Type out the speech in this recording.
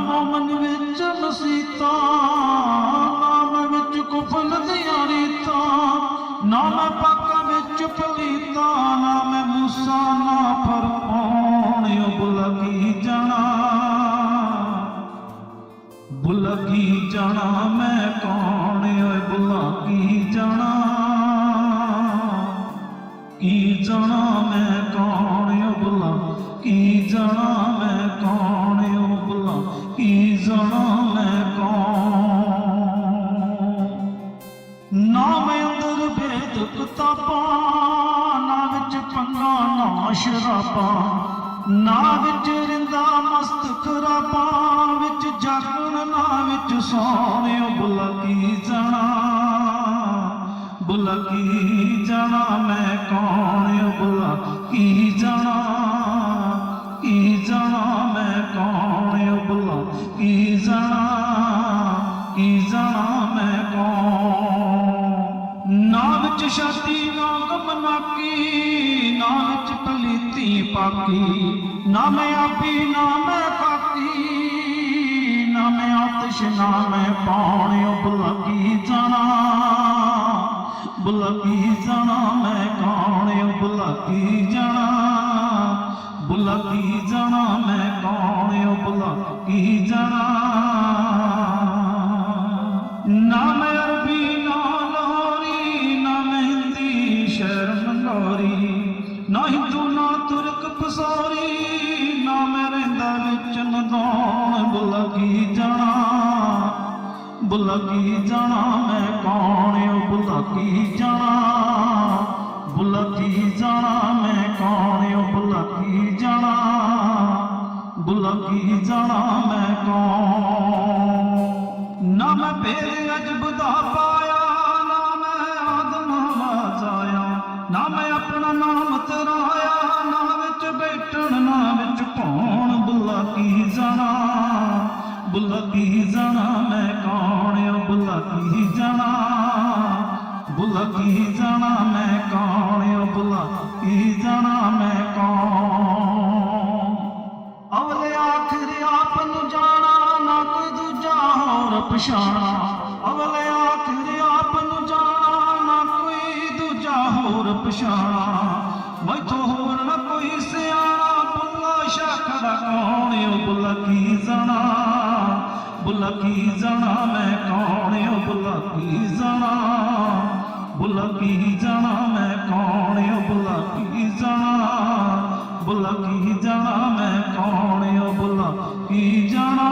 من بچیتا نا میں کو فل دیا ریتا نہ پاپا بچیتا نہ میں مسالہ پر پونے بل جنا بنا میں کون بنی جنا کی جن میں کون بل کی جن ਨਿਰਭੇਦ ਕਿਤਾਬਾਂ ਨਾ ਵਿੱਚ ਪੰਗਾ ਨਾ ਸ਼ਰਾਬਾਂ ਨਾ ਵਿੱਚ ਰਿੰਦਾ ਮਸਤ ਖਰਾਬਾਂ ਵਿੱਚ ਜਾਗਣ ਨਾ ਵਿੱਚ ਸੋਹਣਿਓ ਬੁਲਕੀ ਜਾਣਾ ਬੁਲਕੀ ਜਣਾ ਮੈਂ ਕੌਣ شادی نہ گم ناکی نہ اچھ پلیتی پاکی نہ میں آپی نہ میں پاکی نہ میں آتش نہ میں پانے بلگی جانا بلگی جانا میں کانے بلگی جانا بلگی جانا میں کانے بلگی جانا نہ ہی ترک بسوری نہ میں رندر چن کون بنا بنا میں کون بنا بنا میں کون بنا بھل جنا میں کون نہ میں پیلے بچ بدھا بایا نہ جایا نہ ਹੱਥ ਰਹਾਇਆ ਨਾ ਵਿੱਚ ਬੈਠਣ ਨਾ ਵਿੱਚ ਪਾਉਣ ਬੁੱਲਾ ਕੀ ਜਾਣਾ ਬੁੱਲਾ ਕੀ ਜਾਣਾ ਮੈਂ ਕੌਣ ਆ ਬੁੱਲਾ ਕੀ ਜਾਣਾ ਬੁੱਲਾ ਕੀ ਜਾਣਾ ਮੈਂ ਕੌਣ ਆ ਬੁੱਲਾ ਕੀ ਜਾਣਾ ਮੈਂ ਕੌਣ ਅਵਲੇ ਆਖਰ ਆਪ ਨੂੰ ਜਾਣਾ ਨਾ ਕੋਈ ਦੂਜਾ ਹੋਰ ਪਛਾਣਾ ਅਵਲੇ ਆਖਰੇ ਆਪ ਨੂੰ ਜਾਣਾ ਨਾ ਕੋਈ ਦੂਜਾ ਹੋਰ ਪਛਾਣਾ بلا کی جانا میں کون بلا کی جانا بلا کی جانا میں کون بلا کی جانا بلا کی جانا میں کون بلا کی لڑ